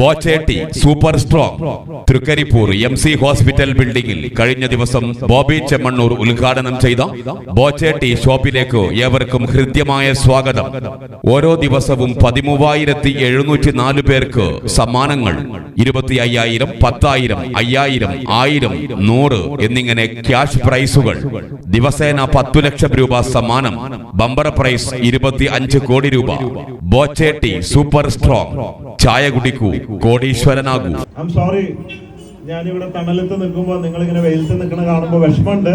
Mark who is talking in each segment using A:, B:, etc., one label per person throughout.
A: Boche tea super strong Thrikaripur M C hospital ബിൽഡിംഗിൽ കഴിഞ്ഞ ദിവസം ബോബി ചെമ്മണ്ണൂർ ഉദ്ഘാടനം ചെയ്ത ബോച്ചേട്ടി ഷോപ്പിലേക്ക് ഏവർക്കും ഹൃദ്യമായ സ്വാഗതം. ഓരോ ദിവസവും പതിമൂവായിരത്തി എഴുന്നൂറ്റി നാല് പേർക്ക് സമ്മാനങ്ങൾ. ഇരുപത്തി അയ്യായിരം പത്തായിരം അയ്യായിരം ആയിരം നൂറ് എന്നിങ്ങനെ ക്യാഷ് പ്രൈസുകൾ. ദിവസേന പത്തു ലക്ഷം രൂപ സമ്മാനം. ബമ്പർ പ്രൈസ് ഇരുപത്തി അഞ്ച് കോടി രൂപ. Boche tea super strong. ചായ കുടിക്കൂ കോടീശ്വരനാകൂ.
B: സോറി ഞാനിവിടെ തണലത്ത് നിൽക്കുമ്പോൾ നിങ്ങൾ ഇങ്ങനെ വെയിലത്ത് നിൽക്കണ കാണുമ്പോൾ വിഷമമുണ്ട്.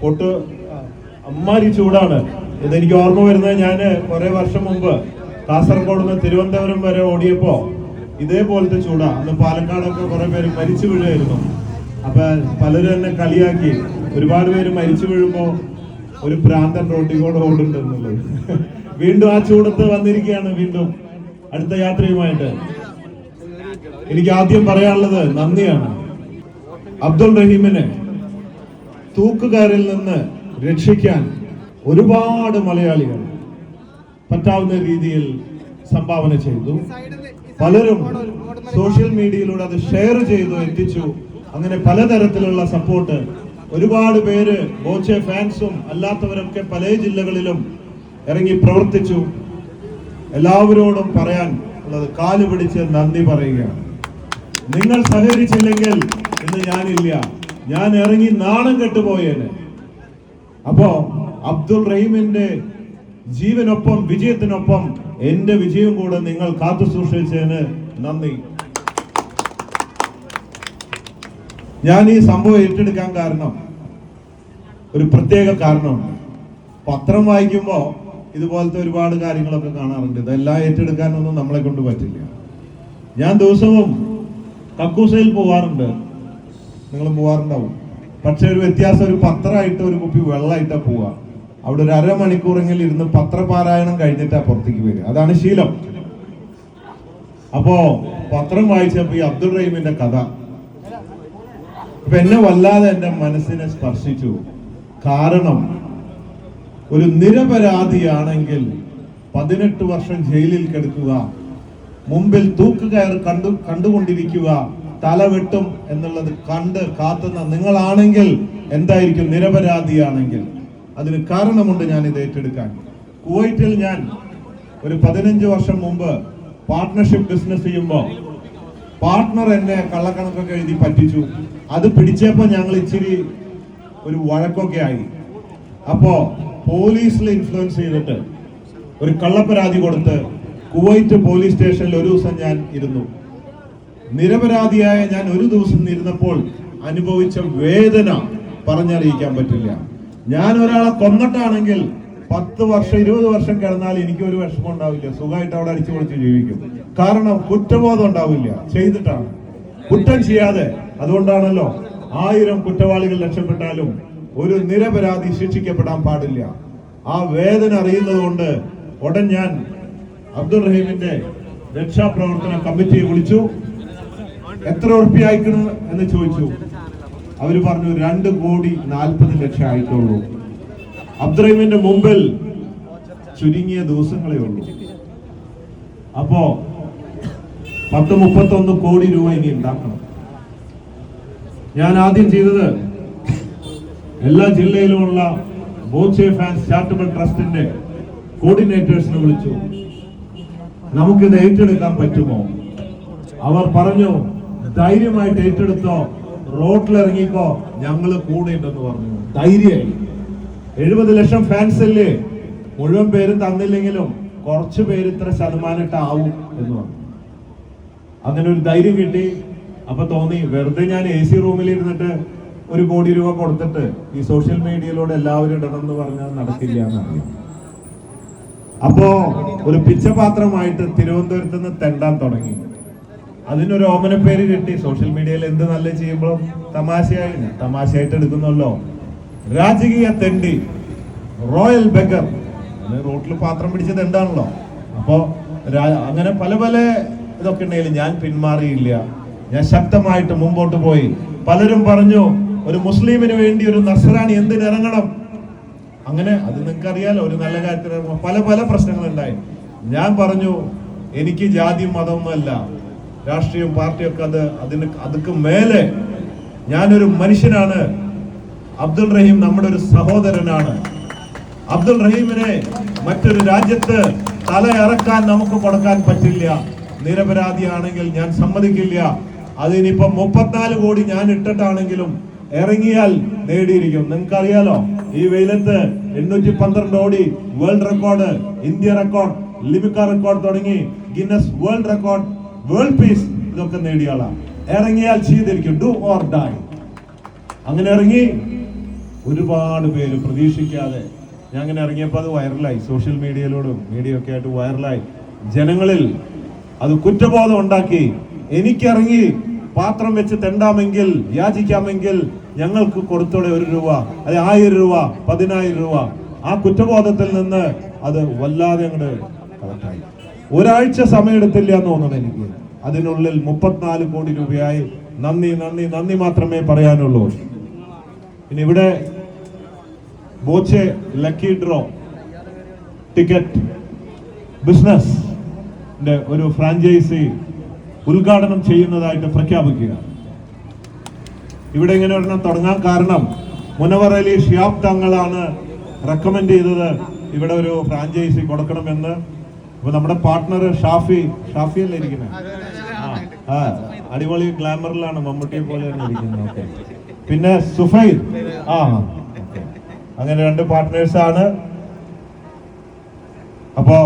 B: പൊട്ട് അമ്മാരി ചൂടാണ്. ഇതെനിക്ക് ഓർമ്മ വരുന്നത് ഞാൻ കുറെ വർഷം മുമ്പ് കാസർഗോഡ് നിന്ന് തിരുവനന്തപുരം വരെ ഓടിയപ്പോ ഇതേപോലത്തെ ചൂടാ. അന്ന് പാലക്കാടൊക്കെ കുറെ പേര് മരിച്ചു വീഴായിരുന്നു അപ്പൊ പലരും എന്നെ കളിയാക്കി. ഒരുപാട് പേര് മരിച്ചു വീഴുമ്പോ ഒരു പ്രാന്തൻ റോട്ടിൽ കൂടെ ഓടുന്നുണ്ട് എന്നുള്ളത്. വീണ്ടും ആ ചൂടത്ത് വന്നിരിക്കുകയാണ് വീണ്ടും. അടുത്ത യാത്രയുമായിട്ട് എനിക്ക് ആദ്യം പറയാനുള്ളത് നന്ദിയാണ്. അബ്ദുൾ റഹീമിനെ തൂക്കുകാരിൽ നിന്ന് രക്ഷിക്കാൻ ഒരുപാട് മലയാളികൾ പറ്റാവുന്ന രീതിയിൽ സംഭാവന ചെയ്തു. പലരും സോഷ്യൽ മീഡിയയിലൂടെ അത് ഷെയർ ചെയ്തു എത്തിച്ചു. അങ്ങനെ പലതരത്തിലുള്ള സപ്പോർട്ട്. ഒരുപാട് പേര് ബോച്ചെ ഫാൻസും അല്ലാത്തവരൊക്കെ പല ജില്ലകളിലും ഇറങ്ങി പ്രവർത്തിച്ചു. എല്ലാവരോടും പറയാൻ ഉള്ളത് കാൽ പിടിച്ച് നന്ദി പറയുകയാണ്. നിങ്ങൾ സഹകരിച്ചില്ലെങ്കിൽ ഇന്ന് ഞാനില്ല. ഞാൻ ഇറങ്ങി നാണം കെട്ടുപോയേനെ. അപ്പോ അബ്ദുൾ റഹീമിന്റെ ജീവനൊപ്പം വിജയത്തിനൊപ്പം എന്റെ വിജയം കൂടെ നിങ്ങൾ കാത്തു സൂക്ഷിച്ചതിന് നന്ദി. ഞാൻ ഈ സംഭവം ഏറ്റെടുക്കാൻ കാരണം ഒരു പ്രത്യേക കാരണമുണ്ട്. പത്രം വായിക്കുമ്പോൾ ഇതുപോലത്തെ ഒരുപാട് കാര്യങ്ങളൊക്കെ കാണാറുണ്ട്. ഇതെല്ലാം ഏറ്റെടുക്കാനൊന്നും നമ്മളെ കൊണ്ട് പറ്റില്ല. ഞാൻ ദിവസവും കക്കൂസയിൽ പോവാറുണ്ട്. നിങ്ങൾ പോവാറുണ്ടാവും. പക്ഷെ ഒരു വ്യത്യാസം ഒരു പത്രമായിട്ട് ഒരു കുപ്പി വെള്ളമായിട്ടാ പോവുക അവിടെ ഒരു അരമണിക്കൂറെങ്കിലും ഇരുന്ന് പത്രപാരായണം കഴിഞ്ഞിട്ടാ പുറത്തേക്ക് വരിക. അതാണ് ശീലം. അപ്പോ പത്രം വായിച്ചപ്പോ ഈ അബ്ദുൾ റഹീമിന്റെ കഥ. അപ്പൊ എന്നെ വല്ലാതെ എന്റെ മനസ്സിനെ സ്പർശിച്ചു. കാരണം ഒരു നിരപരാധിയാണെങ്കിൽ പതിനെട്ട് വർഷം ജയിലിൽ കിടക്കുക മുമ്പിൽ തൂക്കുകയർ കണ്ടു കണ്ടുകൊണ്ടിരിക്കുക തലവെട്ടും എന്നുള്ളത് കണ്ട് കാത്തുന്ന നിങ്ങളാണെങ്കിൽ എന്തായിരിക്കും നിരപരാധിയാണെങ്കിൽ? അതിന് കാരണമുണ്ട് ഞാൻ ഇത് ഏറ്റെടുക്കാൻ. കുവൈറ്റിൽ ഞാൻ ഒരു പതിനഞ്ച് വർഷം മുമ്പ് പാർട്ട്ണർഷിപ്പ് ബിസിനസ് ചെയ്യുമ്പോൾ പാർട്ട്ണർ എന്നെ കള്ളക്കണക്കൊക്കെ എഴുതി പറ്റിച്ചു. അത് പിടിച്ചപ്പോൾ ഞങ്ങൾ ഇച്ചിരി ഒരു വഴക്കൊക്കെ ആയി. അപ്പോ പോലീസിൽ ഇൻഫ്ലുവൻസ് ചെയ്തിട്ട് ഒരു കള്ളപ്പരാതി കൊടുത്ത് കുവൈറ്റ് പോലീസ് സ്റ്റേഷനിൽ ഒരു ദിവസം ഞാൻ ഇരുന്നു. നിരപരാധിയായ ഞാൻ ഒരു ദിവസം ഇരുന്നപ്പോൾ അനുഭവിച്ച വേദന പറഞ്ഞറിയിക്കാൻ പറ്റില്ല. ഞാൻ ഒരാളെ കൊന്നിട്ടാണെങ്കിൽ പത്ത് വർഷം ഇരുപത് വർഷം കിടന്നാൽ എനിക്ക് ഒരു വിഷമം ഉണ്ടാവില്ല. സുഖമായിട്ട് അവിടെ അടിച്ചു പൊളിച്ച് ജീവിക്കും. കാരണം കുറ്റബോധം ഉണ്ടാവില്ല. ചെയ്തിട്ടാണ്. കുറ്റം ചെയ്യാതെ. അതുകൊണ്ടാണല്ലോ ആയിരം കുറ്റവാളികൾ രക്ഷപ്പെട്ടാലും ഒരു നിരപരാധി ശിക്ഷിക്കപ്പെടാൻ പാടില്ല. ആ വേദന അറിയുന്നത് കൊണ്ട് ഉടൻ ഞാൻ അബ്ദുൾ റഹീമിന്റെ രക്ഷാപ്രവർത്തന കമ്മിറ്റിയെ വിളിച്ചു. എത്ര അയക്കണം എന്ന് ചോദിച്ചു. അവർ പറഞ്ഞു രണ്ട് കോടി നാൽപ്പത് ലക്ഷം ആയിട്ടുള്ളൂ. അബ്ദുറഹീമിന്റെ മുമ്പിൽ ചുരുങ്ങിയ ദിവസങ്ങളേ ഉള്ളൂ. അപ്പോ പത്ത് മുപ്പത്തൊന്ന് കോടി രൂപ ഇനി ഉണ്ടാക്കണം. ഞാൻ ആദ്യം ചെയ്തത് എല്ലാ ജില്ലയിലുമുള്ള ബോച്ചെ ഫാൻസ് ചാരിറ്റബിൾ ട്രസ്റ്റിന്റെ കോർഡിനേറ്റേഴ്സിനെ വിളിച്ചു. നമുക്കിത് ഏറ്റെടുക്കാൻ പറ്റുമോ? അവർ പറഞ്ഞു ധൈര്യമായിട്ട് ഏറ്റെടുത്തോ റോട്ടിലിറങ്ങിക്കോ കൂടെ ഉണ്ടെന്ന് പറഞ്ഞു. ധൈര്യമായി. എഴുപത് ലക്ഷം ഫാൻസ് അല്ലേ മുഴുവൻ പേര് തന്നില്ലെങ്കിലും കുറച്ച് പേര് ഇത്ര ശതമാനം ആവും എന്ന് പറഞ്ഞു. അങ്ങനെ ഒരു ധൈര്യം കിട്ടി. അപ്പൊ തോന്നി വെറുതെ ഞാൻ എ സി റൂമിൽ ഇരുന്നിട്ട് ഒരു കോടി രൂപ കൊടുത്തിട്ട് ഈ സോഷ്യൽ മീഡിയയിലൂടെ എല്ലാവരും ഇടണം എന്ന് പറഞ്ഞാൽ നടക്കില്ല എന്നറിയാം അപ്പോ ഒരു പിച്ചപാത്രമായിട്ട് തിരുവനന്തപുരത്ത് നിന്ന് തെണ്ടാൻ തുടങ്ങി. അതിനൊരു ഓമന പേര് കിട്ടി. സോഷ്യൽ മീഡിയയിൽ എന്ത് നല്ല ചെയ്യുമ്പോഴും തമാശയായി തമാശയായിട്ട് എടുക്കുന്നല്ലോ. രാജകീയ തെണ്ടി റോയൽ ബെഗർ. റോട്ടിൽ പാത്രം പിടിച്ചത് എന്താണല്ലോ? അപ്പോ അങ്ങനെ പല പല ഇതൊക്കെ ഉണ്ടെങ്കിലും ഞാൻ പിന്മാറിയില്ല. ഞാൻ ശക്തമായിട്ട് മുമ്പോട്ട് പോയി. പലരും പറഞ്ഞു ഒരു മുസ്ലിമിന് വേണ്ടി ഒരു നസ്രാണി എന്തിനിറങ്ങണം അങ്ങനെ അത് നിങ്ങൾക്ക് അറിയാലോ ഒരു നല്ല കാര്യത്തിൽ പല പല പ്രശ്നങ്ങൾ ഉണ്ടായി ഞാൻ പറഞ്ഞു എനിക്ക് ജാതി മതമൊന്നുമല്ല. രാഷ്ട്രീയം പാർട്ടിയൊക്കെ അത് അതിന് അതുക്ക് മേലെ ഞാനൊരു മനുഷ്യനാണ്. അബ്ദുൾ റഹീം നമ്മുടെ ഒരു സഹോദരനാണ്. അബ്ദുൾ റഹീമിനെ മറ്റൊരു രാജ്യത്ത് തല ഇറക്കാൻ നമുക്ക് കൊടുക്കാൻ പറ്റില്ല. നിരപരാധിയാണെങ്കിൽ ഞാൻ സമ്മതിക്കില്ല. അതിനിപ്പം മുപ്പത്തിനാല് കോടി ഞാൻ ഇട്ടിട്ടാണെങ്കിലും ഇറങ്ങിയാൽ നേടിയിരിക്കും. നിങ്ങൾക്ക് അറിയാലോ ഈ വെയിലത്ത് എണ്ണൂറ്റി പന്ത്രണ്ട് ഓടി world record India record Limca record തുടങ്ങി Guinness world record world peace ഇതൊക്കെ നേടിയ ആളാണ് ഇറങ്ങിയാൽ ചെയ്തിരിക്കും ഡു ഓർ ഡൈ അങ്ങനെ ഇറങ്ങി ഒരുപാട് പേര് പ്രതീക്ഷിക്കാതെ ഞാൻ അങ്ങനെ ഇറങ്ങിയപ്പോൾ അത് വൈറലായി സോഷ്യൽ മീഡിയയിലൂടും മീഡിയ ഒക്കെ ആയിട്ട് വൈറലായി ജനങ്ങളിൽ അത് കുറ്റബോധം ഉണ്ടാക്കി. എനിക്കിറങ്ങി പാത്രം വെച്ച് തെണ്ടാമെങ്കിൽ യാചിക്കാമെങ്കിൽ ഞങ്ങൾക്ക് കൊടുത്തോടെ ഒരു രൂപ അത് ആയിരം രൂപ പതിനായിരം രൂപ. ആ കുറ്റബോധത്തിൽ നിന്ന് അത് വല്ലാതെ അങ്ങോട്ട് ഒരാഴ്ച സമയമെടുത്തില്ല എന്ന് തോന്നുന്നു എനിക്ക്. അതിനുള്ളിൽ മുപ്പത്തിനാല് കോടി രൂപയായി. നന്ദി നന്ദി നന്ദി മാത്രമേ പറയാനുള്ളൂ. പിന്നെ ഇവിടെ Boche lucky draw ticket business ഒരു ഫ്രാഞ്ചൈസി ഉദ്ഘാടനം ചെയ്യുന്നതായിട്ട് പ്രഖ്യാപിക്കുക. ഇവിടെ ഇങ്ങനെ ഒരെണ്ണം തുടങ്ങാൻ കാരണം മുനവർ അലി ഷിയാബ് തങ്ങളാണ് റെക്കമെൻഡ് ചെയ്തത് ഇവിടെ ഒരു ഫ്രാഞ്ചൈസി കൊടുക്കണമെന്ന്. അപ്പൊ നമ്മുടെ പാർട്ട്ണർ ഷാഫി ഷാഫി അല്ലേ ഇരിക്കുന്നത് അടിപൊളി ഗ്ലാമറിലാണ് മമ്മൂട്ടിയെ പോലെ ഇരിക്കുന്നത് പിന്നെ സുഫൈ ആ അങ്ങനെ രണ്ട് പാർട്ട്നേഴ്സാണ് അപ്പോ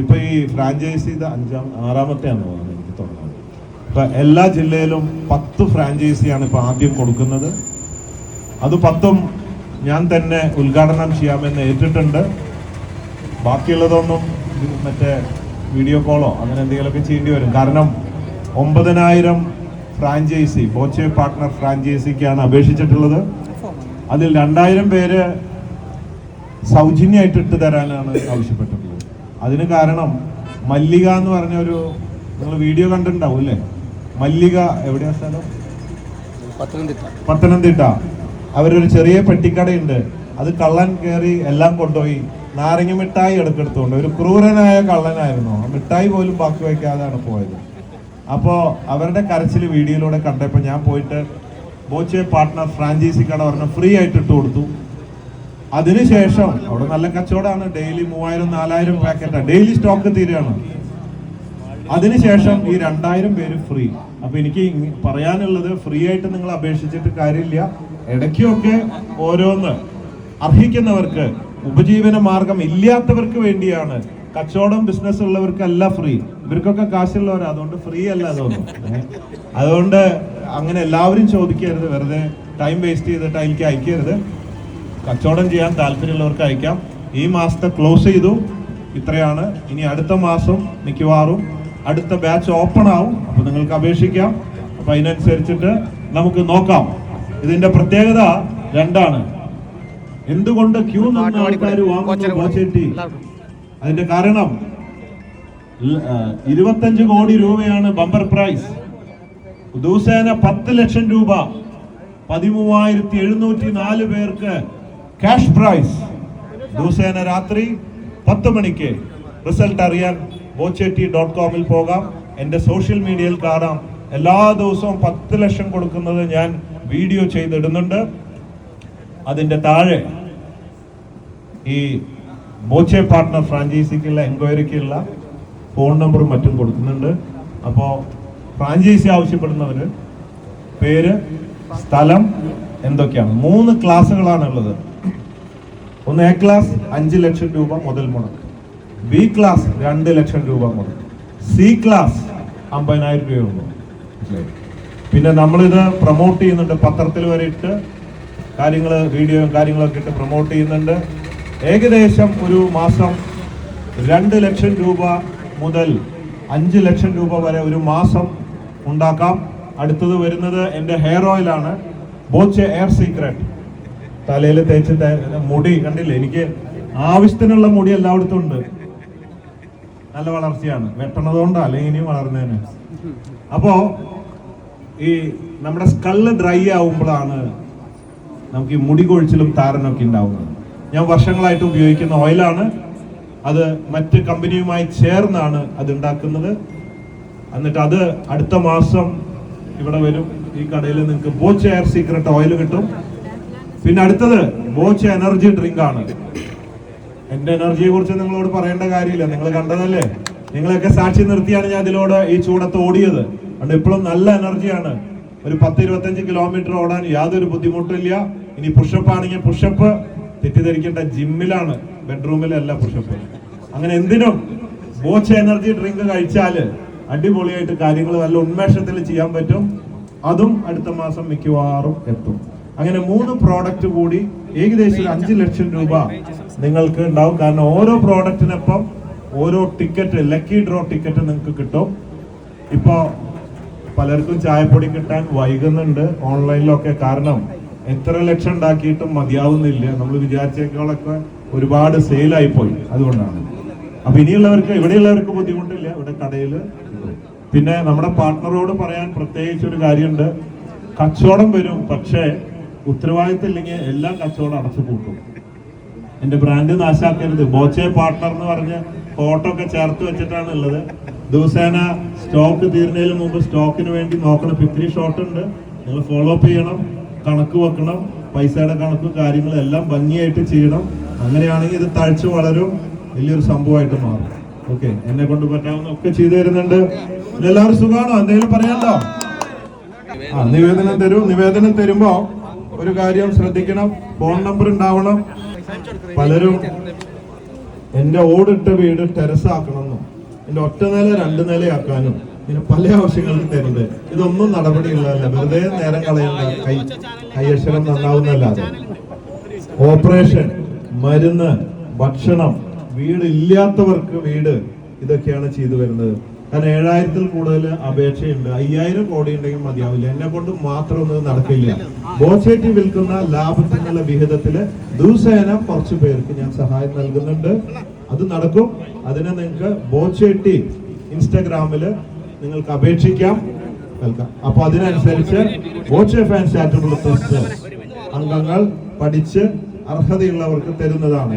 B: ഇപ്പൊ ഈ ഫ്രാഞ്ചൈസി ഇത് അഞ്ചാം തോന്നുന്നത് തോന്നുന്നത് ഇപ്പൊ എല്ലാ ജില്ലയിലും പത്ത് ഫ്രാഞ്ചൈസിയാണ് ഇപ്പൊ ആദ്യം കൊടുക്കുന്നത്. അത് പത്തും ഞാൻ തന്നെ ഉദ്ഘാടനം ചെയ്യാമെന്ന് ഏറ്റിട്ടുണ്ട്. ബാക്കിയുള്ളതൊന്നും മറ്റേ വീഡിയോ കോളോ അങ്ങനെ എന്തെങ്കിലുമൊക്കെ ചെയ്യേണ്ടി വരും. കാരണം ഒമ്പതിനായിരം ഫ്രാഞ്ചൈസി ബോച്ചെ പാർട്ട്ണർ ഫ്രാഞ്ചൈസിക്കാണ് അപേക്ഷിച്ചിട്ടുള്ളത്. അതിൽ രണ്ടായിരം പേര് സൗജന്യമായിട്ട് ഇട്ട് തരാനാണ് ആവശ്യപ്പെട്ടിട്ടുള്ളത്. അതിന് കാരണം മല്ലിക എന്ന് പറഞ്ഞ ഒരു നിങ്ങൾ വീഡിയോ കണ്ടിട്ടുണ്ടാവും അല്ലേ? മല്ലിക എവിടെയാ സ്ഥലം?
C: പത്തനംതിട്ട.
B: പത്തനംതിട്ട. അവരൊരു ചെറിയ പെട്ടിക്കടയുണ്ട്. അത് കള്ളൻ കയറി എല്ലാം കൊണ്ടുപോയി നാരങ്ങ മിഠായി എടുക്കെടുത്തുകൊണ്ട് ഒരു ക്രൂരനായ കള്ളനായിരുന്നു. ആ മിഠായി പോലും ബാക്കി വയ്ക്കാതെയാണ് പോയത്. അപ്പോൾ അവരുടെ കരച്ചിൽ വീഡിയോയിലൂടെ കണ്ടപ്പോൾ ഞാൻ പോയിട്ട് ബോച്ചെ പാർട്ട്ണർ ഫ്രാഞ്ചൈസി കട പറഞ്ഞ ഫ്രീ ആയിട്ട് ഇട്ട് കൊടുത്തു. അതിനുശേഷം അവിടെ നല്ല കച്ചവടമാണ്. ഡെയിലി മൂവായിരം നാലായിരം പാക്കറ്റാണ് ഡെയിലി സ്റ്റോക്ക് തീരുകയാണ്. അതിനുശേഷം ഈ രണ്ടായിരം പേര് ഫ്രീ അപ്പൊ എനിക്ക് പറയാനുള്ളത് ഫ്രീ ആയിട്ട് നിങ്ങൾ അപേക്ഷിച്ചിട്ട് കാര്യമില്ല. ഇടയ്ക്കൊക്കെ ഓരോന്ന് അർഹിക്കുന്നവർക്ക് ഉപജീവന മാർഗം ഇല്ലാത്തവർക്ക് വേണ്ടിയാണ്. കച്ചവടം ബിസിനസ് ഉള്ളവർക്കല്ല ഫ്രീ ഇവർക്കൊക്കെ കാശുള്ളവരാ അതുകൊണ്ട് ഫ്രീ അല്ല അതൊന്നും അതുകൊണ്ട് അങ്ങനെ എല്ലാവരും ചോദിക്കരുത്. വെറുതെ ടൈം വേസ്റ്റ് ചെയ്തിട്ട് എനിക്ക് അയക്കരുത്. കച്ചവടം ചെയ്യാൻ താല്പര്യമുള്ളവർക്ക് അയക്കാം. ഈ മാസത്തെ ക്ലോസ് ചെയ്തു. ഇത്രയാണ്. ഇനി അടുത്ത മാസം മിക്കവാറും അടുത്ത ബാച്ച് ഓപ്പൺ ആവും. അപ്പൊ നിങ്ങൾക്ക് അപേക്ഷിക്കാം. അപ്പൊ അതിനനുസരിച്ചിട്ട് നമുക്ക് നോക്കാം. ഇതിന്റെ പ്രത്യേകത രണ്ടാണ്. എന്തുകൊണ്ട് ക്യൂ നിന്ന് ആൾക്കാർ വാങ്ങുന്നു അതിന്റെ കാരണം ഇരുപത്തഞ്ച് കോടി രൂപയാണ് ബമ്പർ പ്രൈസ് ദിവസേന പത്ത് ലക്ഷം രൂപ. പതിമൂവായിരത്തി എഴുന്നൂറ്റി നാല് പേർക്ക് ക്യാഷ് പ്രൈസ് ദിവസേന രാത്രി പത്ത് മണിക്ക്. റിസൾട്ട് അറിയാൻ ബോച്ചെട്ടി ഡോട്ട് കോമിൽ പോകാം. എന്റെ സോഷ്യൽ മീഡിയയിൽ കാണാം എല്ലാ ദിവസവും പത്ത് ലക്ഷം കൊടുക്കുന്നത് ഞാൻ വീഡിയോ ചെയ്തിടുന്നുണ്ട്. അതിന്റെ താഴെ ഈ ബോച്ചെ പാർട്ട്ണർ ഫ്രാഞ്ചൈസിക്കുള്ള എൻക്വയറിക്കുള്ള ഫോൺ നമ്പറും മറ്റും കൊടുക്കുന്നുണ്ട്. അപ്പോൾ ഫ്രാഞ്ചൈസി ആവശ്യപ്പെടുന്നവർ പേര് സ്ഥലം എന്തൊക്കെയാണ്? മൂന്ന് ക്ലാസ്സുകളാണ് ഉള്ളത്. ഒന്ന് എ ക്ലാസ് അഞ്ച് ലക്ഷം രൂപ മുതൽ മുടക്ക്. ബി ക്ലാസ് രണ്ട് ലക്ഷം രൂപ മുതൽ. സി ക്ലാസ് അമ്പതിനായിരം രൂപയുള്ളൂ കൊടുക്കും പിന്നെ നമ്മളിത് പ്രൊമോട്ട് ചെയ്യുന്നുണ്ട്. പത്രത്തിൽ വരെ ഇട്ട് കാര്യങ്ങൾ വീഡിയോയും കാര്യങ്ങളൊക്കെ ഇട്ട് പ്രൊമോട്ട് ചെയ്യുന്നുണ്ട്. ഏകദേശം ഒരു മാസം രണ്ട് ലക്ഷം രൂപ മുതൽ അഞ്ച് ലക്ഷം രൂപ വരെ ഒരു മാസം ഉണ്ടാക്കാം. അടുത്തത് വരുന്നത് എന്റെ ഹെയർ ഓയിലാണ് ബോച്ച് എയർ സീക്രട്ട് തലയിൽ തേച്ച് മുടി കണ്ടില്ലേ? എനിക്ക് ആവശ്യത്തിനുള്ള മുടി എല്ലായിടത്തും ഉണ്ട്. നല്ല വളർച്ചയാണ്. വെട്ടണതുകൊണ്ടാ അല്ലെങ്കിൽ ഇനിയും വളർന്നേനെ. അപ്പോ ഈ നമ്മുടെ സ്കള്ള് ഡ്രൈ ആവുമ്പോഴാണ് നമുക്ക് ഈ മുടി കൊഴിച്ചിലും താരനൊക്കെ ഉണ്ടാവുന്നത്. ഞാൻ വർഷങ്ങളായിട്ട് ഉപയോഗിക്കുന്ന ഓയിലാണ്. അത് മറ്റ് കമ്പനിയുമായി ചേർന്നാണ് അത് ഉണ്ടാക്കുന്നത്. എന്നിട്ട് അത് അടുത്ത മാസം ഇവിടെ വരും. ഈ കടയിൽ നിങ്ങൾക്ക് ബോച്ച് എയർ സീക്രട്ട് ഓയിൽ കിട്ടും. പിന്നെ അടുത്തത് ബോച്ച് എനർജി ഡ്രിങ്ക് ആണ്. എന്റെ എനർജിയെ കുറിച്ച് നിങ്ങളോട് പറയേണ്ട കാര്യമില്ല. നിങ്ങൾ കണ്ടതല്ലേ? നിങ്ങളൊക്കെ സാക്ഷി നിർത്തിയാണ് ഞാൻ ഇതിലൂടെ ഈ ചൂടത്ത് ഓടിയത്. അതുകൊണ്ട് ഇപ്പോഴും നല്ല എനർജിയാണ്. ഒരു പത്ത് ഇരുപത്തഞ്ച് കിലോമീറ്റർ ഓടാൻ യാതൊരു ബുദ്ധിമുട്ടില്ല ഇനി പുഷപ്പ് ആണെങ്കിൽ പുഷപ്പ് തെറ്റിദ്ധരിക്കേണ്ട ജിമ്മിലാണ് ബെഡ്റൂമിലല്ല പുഷപ്പ് അങ്ങനെ എന്തിനും ബോച്ച് എനർജി ഡ്രിങ്ക് കഴിച്ചാൽ അടിപൊളിയായിട്ട് കാര്യങ്ങൾ നല്ല ഉന്മേഷത്തിൽ ചെയ്യാൻ പറ്റും. അതും അടുത്ത മാസം മിക്കവാറും എത്തും. അങ്ങനെ മൂന്ന് പ്രോഡക്റ്റ് കൂടി ഏകദേശം അഞ്ച് ലക്ഷം രൂപ നിങ്ങൾക്ക് ഉണ്ടാവും. കാരണം ഓരോ പ്രോഡക്റ്റിനൊപ്പം ഓരോ ടിക്കറ്റ് ലക്കി ഡ്രോ ടിക്കറ്റ് നിങ്ങൾക്ക് കിട്ടും. ഇപ്പോൾ പലർക്കും ചായപ്പൊടി കിട്ടാൻ വൈകുന്നുണ്ട് ഓൺലൈനിലൊക്കെ കാരണം എത്ര ലക്ഷം ഉണ്ടാക്കിയിട്ടും മതിയാവുന്നില്ല. നമ്മൾ വിചാരിച്ചേക്കാളൊക്കെ ഒരുപാട് സെയിലായി പോയി അതുകൊണ്ടാണ്. അപ്പൊ ഇനിയുള്ളവർക്ക് ഇവിടെയുള്ളവർക്ക് ബുദ്ധിമുട്ടില്ല. ഇവിടെ കടയിൽ പിന്നെ നമ്മുടെ പാർട്ട്ണറോട് പറയാൻ പ്രത്യേകിച്ച് ഒരു കാര്യമുണ്ട്. കച്ചവടം വരും പക്ഷേ ഉത്തരവാദിത്തം ഇല്ലെങ്കിൽ എല്ലാം കച്ചവടം അടച്ചു പൂട്ടും. എന്റെ ബ്രാൻഡ് നാശാക്കരുത്. ബോച്ചെ പാർട്ട്ണർ എന്ന് പറഞ്ഞ് ഫോട്ടോ ഒക്കെ ചേർത്ത് വെച്ചിട്ടാണ് ഉള്ളത്. ദിവസേന സ്റ്റോക്ക് തീരുന്നതിന് മുമ്പ് സ്റ്റോക്കിന് വേണ്ടി നോക്കണം. ഇപ്പൊ ഷോട്ട് ഉണ്ട്. നിങ്ങൾ ഫോളോ അപ്പ് ചെയ്യണം. കണക്ക് വെക്കണം. പൈസയുടെ കണക്ക് കാര്യങ്ങളെല്ലാം ഭംഗിയായിട്ട് ചെയ്യണം. അങ്ങനെയാണെങ്കിൽ ഇത് തഴച്ചു വളരും. വലിയൊരു സംഭവമായിട്ട് മാറും. ഓക്കെ എന്നെ കൊണ്ട് പറ്റാവുന്ന ഒക്കെ ചെയ്തു തരുന്നുണ്ട്. എല്ലാവരും സുഖമാണോ? എന്തെങ്കിലും പറയണ്ടോ ആ നിവേദനം തരൂ. നിവേദനം തരുമ്പോ ഒരു കാര്യം ശ്രദ്ധിക്കണം. ഫോൺ നമ്പർ ഉണ്ടാവണം. പലരും എന്റെ ഓടിട്ട വീട് ടെറസ് ആക്കണമെന്നും എന്റെ ഒറ്റ നില രണ്ട് നിലയാക്കാനും ഇങ്ങനെ പല ആവശ്യങ്ങളും തരുന്നുണ്ട്. ഇതൊന്നും നടപടിയുള്ളതല്ല വെറുതെ നേരം കളയുന്ന കൈ കൈയക്ഷരം നന്നാവുന്നല്ലാതെ. ഓപ്പറേഷൻ മരുന്ന് ഭക്ഷണം വീട് ഇല്ലാത്തവർക്ക് വീട് ഇതൊക്കെയാണ് ചെയ്തു വരുന്നത്. കാരണം ഏഴായിരത്തിൽ കൂടുതൽ അപേക്ഷയുണ്ട്. അയ്യായിരം കോടി ഉണ്ടെങ്കിൽ മതിയാവില്ല. എന്നെ കൊണ്ട് മാത്രം ഒന്നും നടക്കില്ല. ബോച്ചേറ്റി വിൽക്കുന്ന ലാഭത്തിനുള്ള വിഹിതത്തിൽ ദിവസേന കുറച്ച് പേർക്ക് ഞാൻ സഹായം നൽകുന്നുണ്ട്. അത് നടക്കും. അതിന് നിങ്ങൾക്ക് ബോച്ചേട്ടി ഇൻസ്റ്റാഗ്രാമിൽ നിങ്ങൾക്ക് അപേക്ഷിക്കാം. നൽകാം അപ്പൊ അതിനനുസരിച്ച് ഫാൻ അംഗങ്ങൾ പഠിച്ച് അർഹതയുള്ളവർക്ക് തരുന്നതാണ്.